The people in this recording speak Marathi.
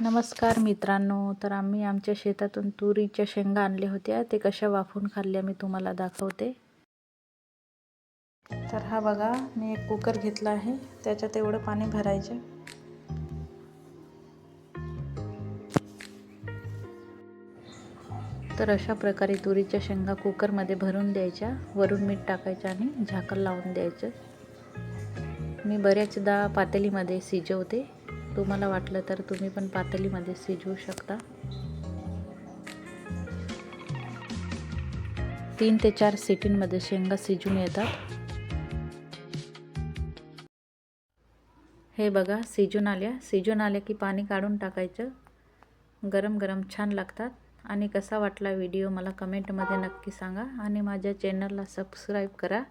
नमस्कार मित्रांनो तर आम्ही आमच्या शेतातून तुरीच्या शेंगा आणल्या होत्या. ते कशा वाफून खाल्ल्या मी तुम्हाला दाखवते. तर हा बघा मी एक कुकर घेतला आहे. त्याच्यात एवढं पाणी भरायचं. तर अशा प्रकारे तुरीच्या शेंगा कुकरमध्ये भरून द्यायच्या. वरून मीठ टाकायचं आणि झाकण लावून द्यायचं. मी बऱ्याचदा पातेलीमध्ये शिजवते. तुम्हाला वाटलं तर तुम्ही पण पातेलीमध्ये शिजवू शकता. तीन ते चार सिटींमध्ये शेंगा शिजून येतात. हे बघा शिजून आल्या. शिजून आल्या की पाणी काढून टाकायचं. गरम गरम छान लागतात. आणि कसा वाटला व्हिडिओ मला कमेंटमध्ये नक्की सांगा. आणि माझ्या चॅनलला सबस्क्राईब करा.